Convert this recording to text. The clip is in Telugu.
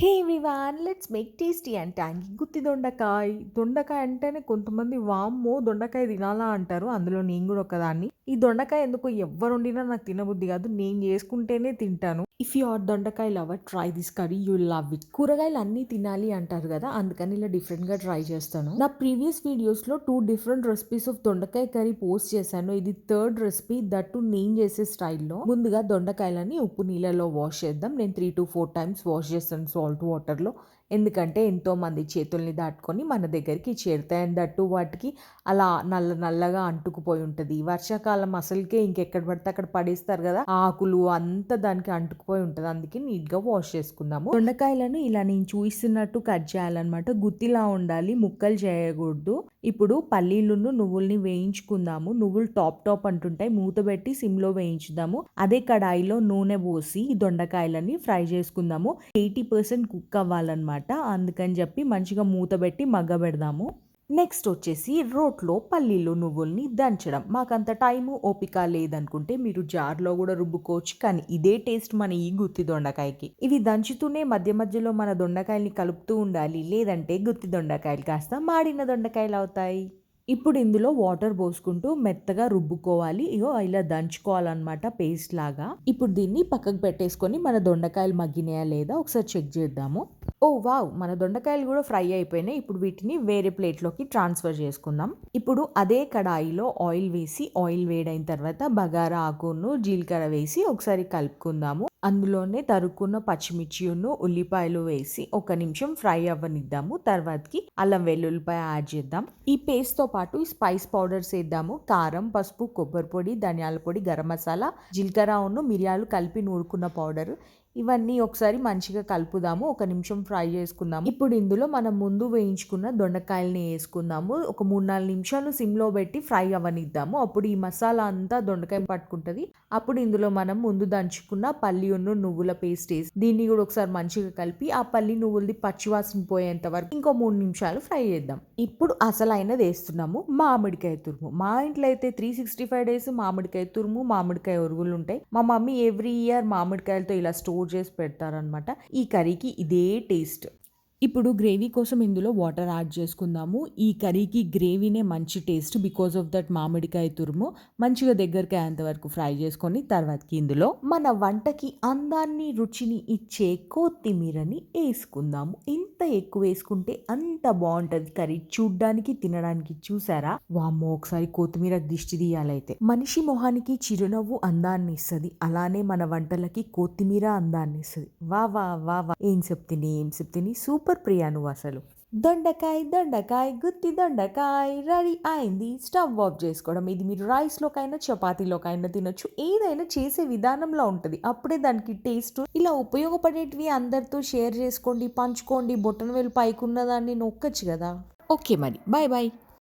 Hey Vivan let's make tasty and tangy గుత్తి దొండకాయ. దొండకాయ అంటేనే కొంతమంది వామ్మో దొండకాయ తినాలా అంటారు. అందులో నేను కూడా ఒకదాన్ని. ఈ దొండకాయ ఎందుకు ఎవరు వండినా నాకు తినబుద్ధి కాదు. నేను చేసుకుంటేనే తింటాను. ఇఫ్ యూ ఆర్ దొండకాయ lover try this curry you love it కూరగాయలు అన్నీ తినాలి అంటారు కదా అందుకని ఇలా డిఫరెంట్గా ట్రై చేస్తాను. నా ప్రీవియస్ వీడియోస్లో టూ డిఫరెంట్ రెసిపీస్ ఆఫ్ దొండకాయ కర్రీ పోస్ట్ చేశాను. ఇది థర్డ్ రెసిపీ దట్టు నేను చేసే స్టైల్లో ముందుగా దొండకాయలని ఉప్పు నీళ్ళలో వాష్ చేద్దాం. నేను three to four times wash చేస్తాను సాల్ట్ వాటర్లో ఎందుకంటే ఎంతోమంది చేతుల్ని దాటుకొని మన దగ్గరికి చేరుతాయి. అండ్ దట్టు వాటికి అలా నల్ల నల్లగా అంటుకుపోయి ఉంటుంది. వర్షాకాలం అసలుకే ఇంకెక్కడ పడితే అక్కడ పడేస్తారు కదా. ఆకులు అంతా దానికి అంటుకుపోయి ఉంటుంది. అందుకే నీట్గా వాష్ చేసుకుందాము. దొండకాయలను ఇలా నేను చూపిస్తున్నట్టు కట్ చేయాలన్నమాట. గుత్తిలా ఉండాలి ముక్కలు చేయకూడదు. ఇప్పుడు పల్లీలను నువ్వుల్ని వేయించుకుందాము. నువ్వులు టాప్ టాప్ అంటుంటాయి. మూత పెట్టి సిమ్లో వేయించుదాము. అదే కడాయిలో నూనె పోసి ఈ దొండకాయలని ఫ్రై చేసుకుందాము. ఎయిటీ పర్సెంట్ కుక్ అవ్వాలన్నమాట. అందుకని చెప్పి మంచిగా మూత పెట్టి మగ్గ పెడదాము. నెక్స్ట్ వచ్చేసి రోట్లో పల్లీలు నువ్వుల్ని దంచడం. మాకంత టైము ఓపిక లేదనుకుంటే మీరు జార్లో కూడా రుబ్బుకోవచ్చు కానీ ఇదే టేస్ట్ మన ఈ గుత్తి దొండకాయకి. ఇవి దంచుతూనే మధ్య మధ్యలో మన దొండకాయల్ని కలుపుతూ ఉండాలి లేదంటే గుత్తి దొండకాయలు కాస్త మాడిన దొండకాయలు అవుతాయి. ఇప్పుడు ఇందులో వాటర్ పోసుకుంటూ మెత్తగా రుబ్బుకోవాలి. ఇగో ఇలా దంచుకోవాలన్నమాట పేస్ట్ లాగా. ఇప్పుడు దీన్ని పక్కకు పెట్టేసుకొని మన దొండకాయలు మగ్గినాయా లేదా ఒకసారి చెక్ చేద్దాము. Oh wow! మన దొండకాయలు కూడా ఫ్రై అయిపోయినాయి. ఇప్పుడు వీటిని వేరే ప్లేట్లోకి ట్రాన్స్ఫర్ చేసుకుందాం. ఇప్పుడు అదే కడాయిలో ఆయిల్ వేసి ఆయిల్ వేడైన తర్వాత బగారా ఆకును జీలకర్ర వేసి ఒకసారి కలుపుకుందాము. అందులోనే తరుక్కున్న పచ్చిమిర్చిను ఉల్లిపాయలు వేసి ఒక నిమిషం ఫ్రై అవ్వనిద్దాము. తర్వాతకి అల్లం వెల్లుల్లిపాయ యాడ్ చేద్దాం. ఈ పేస్ట్తో పాటు స్పైస్ పౌడర్స్ వేద్దాము. కారం పసుపు కొబ్బరి పొడి ధనియాల పొడి గరం మసాలా జీలకర్ర ఉన్ను మిరియాలు కలిపి నూరుకున్న పౌడర్. ఇవన్నీ ఒకసారి మంచిగా కలుపుదాము. ఒక నిమిషం ఫ్రై చేసుకుందాము. ఇప్పుడు ఇందులో మనం ముందు వేయించుకున్న దొండకాయలని వేసుకుందాము. ఒక మూడు నాలుగు నిమిషాలు సిమ్లో పెట్టి ఫ్రై అవ్వనిద్దాము. అప్పుడు ఈ మసాలా అంతా దొండకాయ పట్టుకుంటుంది. అప్పుడు ఇందులో మనం ముందు దంచుకున్న పల్లి ఉన్న నువ్వుల పేస్ట్ వేసి దీన్ని కూడా ఒకసారి మంచిగా కలిపి ఆ పల్లి నువ్వులది పచ్చివాసన పోయేంత వరకు ఇంకో మూడు నిమిషాలు ఫ్రై చేద్దాం. ఇప్పుడు అసలైనది వేస్తున్నాము మామిడికాయ తురుము. మా ఇంట్లో అయితే త్రీ సిక్స్టీ ఫైవ్ డేస్ మామిడికాయ తురుము మామిడికాయ ఉరుగులు ఉంటాయి. మా మమ్మీ ఎవ్రీ ఇయర్ మామిడికాయలతో ఇలా స్టోర్ చేసి పెడతారనమాట ఈ కర్రీకి ఇదే టేస్ట్. ఇప్పుడు గ్రేవీ కోసం ఇందులో వాటర్ యాడ్ చేసుకుందాము. ఈ కర్రీకి గ్రేవీనే మంచి టేస్ట్ బికాస్ ఆఫ్ దట్ మామిడికాయ తురుము. మంచిగా దగ్గరికి అయ్యేంతవరకు ఫ్రై చేసుకొని తర్వాతకి ఇందులో మన వంటకి అందాన్ని రుచిని ఇచ్చే కొత్తిమీరని వేసుకుందాము. ఎంత ఎక్కువ వేసుకుంటే అంత బాగుంటుంది కర్రీ. చూడ్డానికి తినడానికి చూసారా? వామ్మో ఒకసారి కొత్తిమీర దిష్టి తీయాలైతే. మనిషి మొహానికి చిరునవ్వు అందాన్ని ఇస్తుంది. అలానే మన వంటలకి కొత్తిమీర అందాన్ని ఇస్తుంది. వా వా వా వా. ఏం చెప్తిని ఏం చెప్తిని? సూపర్ ప్రియా నువ్వు అసలు. దొండకాయ దొండకాయ గుత్తి దొండకాయ రెడీ అయింది. స్టవ్ ఆఫ్ చేసుకోవడం. ఇది మీరు రైస్లోకైనా చపాతీలోకైనా తినొచ్చు. ఏదైనా చేసే విధానంలో ఉంటుంది. అప్పుడే దానికి టేస్ట్. ఇలా ఉపయోగపడేటివి అందరితో షేర్ చేసుకోండి పంచుకోండి. బొట్టన వేలు పైకున్న దాన్ని నొక్కచ్చు కదా. ఓకే మరి. Bye bye.